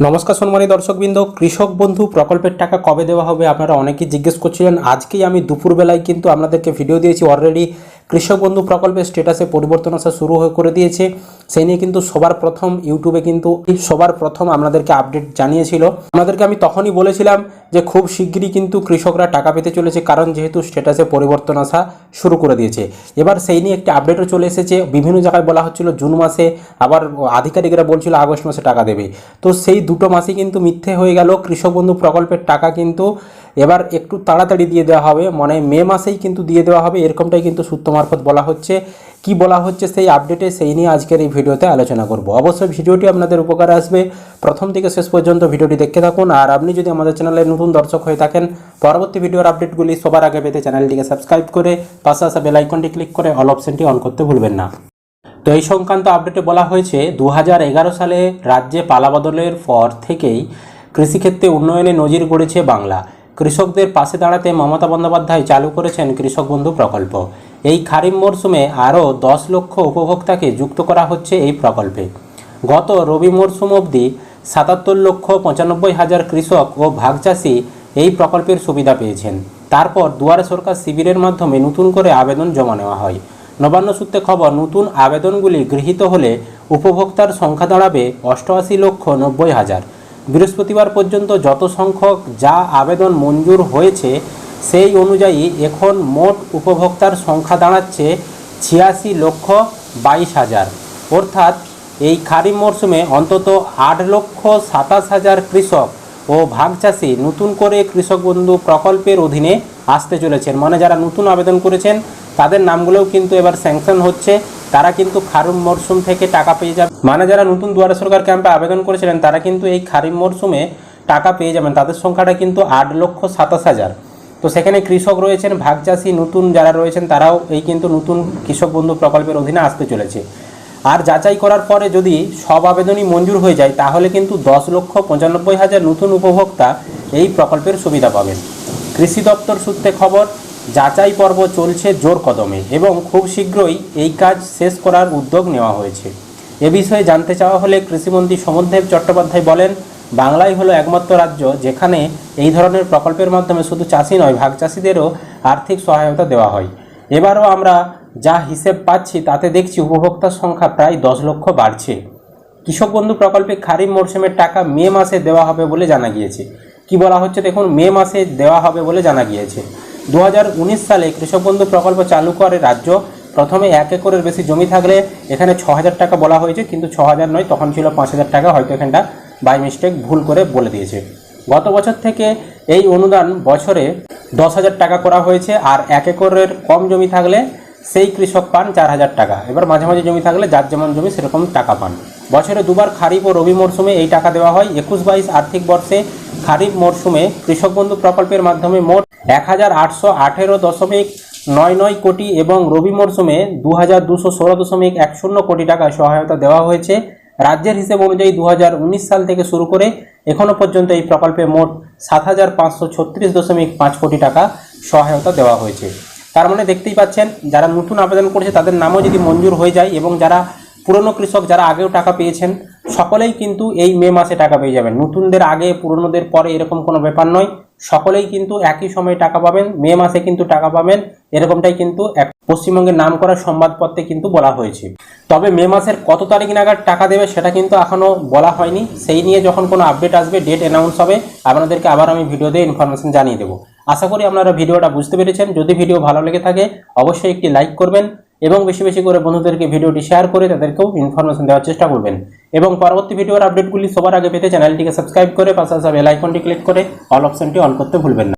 নমস্কার সম্মানী দর্শকবৃন্দ, কৃষক বন্ধু, প্রকল্পের টাকা কবে দেওয়া হবে আপনারা অনেকেই জিজ্ঞেস করছিলেন। আজকেই আমি দুপুরবেলায় কিন্তু আপনাদেরকে ভিডিও দিয়েছি। অলরেডি কৃষক বন্ধু প্রকল্পের স্টেটাসে পরিবর্তন আসা শুরু হয়ে করে দিয়েছে। সেই নিয়ে কিন্তু সবার প্রথম ইউটিউবে কিন্তু সবার প্রথম আপনাদেরকে আপডেট জানিয়েছিল। আপনাদেরকে আমি তখনই বলেছিলাম যে খুব শিগগিরই কিন্তু কৃষকরা টাকা পেতে চলেছে কারণ যেহেতু স্ট্যাটাসে পরিবর্তন আসা শুরু করে দিয়েছে। এবার সেই নিয়ে একটি আপডেটও চলে এসেছে। বিভিন্ন জায়গায় বলা হচ্ছিল জুন মাসে আবার আধিকারিকরা বলছিল আগস্ট মাসে টাকা দেবে। তো সেই দুটো মাসই কিন্তু মিথ্যে হয়ে গেল। কৃষক বন্ধু প্রকল্পের টাকা কিন্তু এবার একটু তাড়াতাড়ি দিয়ে দেওয়া হবে। মানে মে মাসেই কিন্তু দিয়ে দেওয়া হবে। এরকমটাই কিন্তু সূত্র মারফত বলা হচ্ছে। কি বলা হচ্ছে সেই আপডেটে সেই নিয়ে আজকের এই ভিডিওতে আলোচনা করব। অবশ্যই ভিডিওটি আপনাদের উপকারে আসবে। প্রথম থেকে শেষ পর্যন্ত ভিডিওটি দেখতে থাকুন। আর আপনি যদি আমাদের চ্যানেলের নতুন দর্শক হয়ে থাকেন, পরবর্তী ভিডিওর আপডেটগুলি সবার আগে পেতে চ্যানেলটিকে সাবস্ক্রাইব করে পাশে আসা বেল আইকনটি ক্লিক করে অল অপশনটি অন করতে ভুলবেন না। তো এই সংক্রান্ত আপডেটে বলা হয়েছে দু হাজার এগারো সালে রাজ্যে পালাবদলের পর থেকেই কৃষিক্ষেত্রে উন্নয়নে নজির গড়েছে বাংলা। কৃষকদের পাশে দাঁড়াতে মমতা বন্দ্যোপাধ্যায় চালু করেছেন কৃষক বন্ধু প্রকল্প। এই খারিফ মরশুমে আরও দশ লক্ষ উপভোক্তাকে যুক্ত করা হচ্ছে এই প্রকল্পে। গত রবি মরশুম অবধি সাতাত্তর লক্ষ পঁচানব্বই হাজার কৃষক ও ভাগচাষি এই প্রকল্পের সুবিধা পেয়েছেন। তারপর দুয়ারে সরকার শিবিরের মাধ্যমে নতুন করে আবেদন জমা নেওয়া হয়। নবান্ন সূত্রে খবর, নতুন আবেদনগুলি গৃহীত হলে উপভোক্তার সংখ্যা দাঁড়াবে অষ্টআশি লক্ষ নব্বই হাজার। বৃহস্পতিবার পর্যন্ত যত সংখ্যক যা আবেদন মঞ্জুর হয়েছে সেই অনুযায়ী এখন মোট উপভোক্তার সংখ্যা দাঁড়াচ্ছে ছিয়াশি লক্ষ বাইশ হাজার। অর্থাৎ এই খারিফ মরশুমে অন্তত আট লক্ষ সাতাশ হাজার কৃষক ও ভাগ চাষি নতুন করে কৃষক বন্ধু প্রকল্পের অধীনে আসতে চলেছেন। মানে যারা নতুন আবেদন করেছেন, তাদের নামগুলোও কিন্তু এবার স্যাংশন হচ্ছে। তারা কিন্তু খারিফ মরশুম থেকে টাকা পেয়ে যাবে। মানে যারা নতুন দুয়ারে সরকার ক্যাম্পে আবেদন করেছিলেন, তারা কিন্তু এই খারিফ মরশুমে টাকা পেয়ে যাবেন। তাদের সংখ্যাটা কিন্তু আট লক্ষ সাতাশ হাজার। তো সেখানে কৃষক রয়েছেন ভাগ চাষি নতুন যারা রয়েছেন, তারাও এই কিন্তু নতুন কৃষক বন্ধু প্রকল্পের অধীনে আসতে চলেছে। আর যাচাই করার পরে যদি সব আবেদনই মঞ্জুর হয়ে যায়, তাহলে কিন্তু দশ লক্ষ পঁচানব্বই হাজার নতুন উপভোক্তা এই প্রকল্পের সুবিধা পাবেন। কৃষি দপ্তর সূত্রে খবর, যাচাই পর্ব চলছে জোর কদমে এবং খুব শীঘ্রই এই কাজ শেষ করার উদ্যোগ নেওয়া হয়েছে। এ বিষয়ে জানতে চাওয়া হলে কৃষিমন্ত্রী সমুদ্রদেব চট্টোপাধ্যায় বলেন বাংলাই হলো একমাত্র রাজ্য যেখানে এই ধরনের প্রকল্পের মাধ্যমে শুধু চাষি নয় ভাগ চাষিদেরও আর্থিক সহায়তা দেওয়া হয়। এবারও আমরা যা হিসেব পাচ্ছি তাতে দেখছি উপভোক্তার সংখ্যা প্রায় দশ লক্ষ বাড়ছে। কৃষক বন্ধু প্রকল্পে খারিফ মরশুমের টাকা মে মাসে দেওয়া হবে বলে জানা গিয়েছে। কি বলা হচ্ছে দেখুন, মে মাসে দেওয়া হবে বলে জানা গিয়েছে। দু হাজার উনিশ সালে কৃষক বন্ধু প্রকল্প চালু করে রাজ্য। প্রথমে এক একরের বেশি জমি থাকলে এখানে ছ হাজার টাকা বলা হয়েছে, কিন্তু ছ হাজার নয়, তখন ছিল পাঁচ হাজার টাকা, হয়তো এখানটা বাই মিস্টেক ভুল করে বলে দিয়েছে। গত বছর থেকে এই অনুদান বছরে দশ হাজার টাকা করা হয়েছে আর এক একরের কম জমি থাকলে সেই কৃষক পান চার হাজার টাকা। এবার মাঝে মাঝে জমি থাকলে যার যেমন জমি সেরকম টাকা পান। বছরে দুবার খারিফ ও রবি মরশুমে এই টাকা দেওয়া হয়। একুশ বাইশ আর্থিক বর্ষে খারিফ মরশুমে কৃষক বন্ধু প্রকল্পের মাধ্যমে মোট এক হাজার আটশো আঠেরো দশমিক নয় নয় কোটি এবং রবি মরশুমে দু হাজার দুশো ষোলো দশমিক এক শূন্য কোটি টাকা সহায়তা দেওয়া হয়েছে। রাজ্যের হিসেব অনুযায়ী দু হাজার উনিশ সাল থেকে শুরু করে এখনও পর্যন্ত এই প্রকল্পে মোট সাত হাজার পাঁচশো ছত্রিশ দশমিক পাঁচ কোটি টাকা সহায়তা দেওয়া হয়েছে। তার মানে দেখতেই পাচ্ছেন, যারা নতুন আবেদন করেছে তাদের নামও যদি মঞ্জুর হয়ে যায় এবং যারা পুরনো কৃষক, যারা আগেও টাকা পেয়েছেন সকলেই কিন্তু এই মে মাসে টাকা পেয়ে যাবেন। নতুনদের আগে, পুরনোদের পরে এরকম কোনো ব্যাপার নয়। সকলেই কিন্তু একই সময়ে টাকা পাবেন। মে মাসে কিন্তু টাকা পাবেন। এরকমটাই কিন্তু এক পশ্চিমবঙ্গের নাম করা সংবাদপত্রে কিন্তু বলা হয়েছে। তবে মে মাসের কত তারিখ নাগাদ টাকা দেবে সেটা কিন্তু এখনও বলা হয়নি। সেই নিয়ে যখন কোনো আপডেট আসবে, ডেট অ্যানাউন্স হবে, আপনাদেরকে আবার আমি ভিডিও দিয়ে ইনফরমেশন জানিয়ে দেবো। আশা করি আপনারা ভিডিওটা বুঝতে পেরেছেন। যদি ভিডিও ভালো লেগে থাকে, অবশ্যই একটি লাইক করবেন। এবং বেশি বেশি করে বন্ধুদেরকে ভিডিওটি শেয়ার করে তাদেরকেও ইনফরমেশন দেওয়ার চেষ্টা করবেন। এবং পরবর্তী ভিডিওর আপডেটগুলি সবার আগে পেতে চ্যানেলটিকে সাবস্ক্রাইব করে পাশাপাশি বেল আইকনটি ক্লিক করে অল অপশনটি অন করতে ভুলবেন না।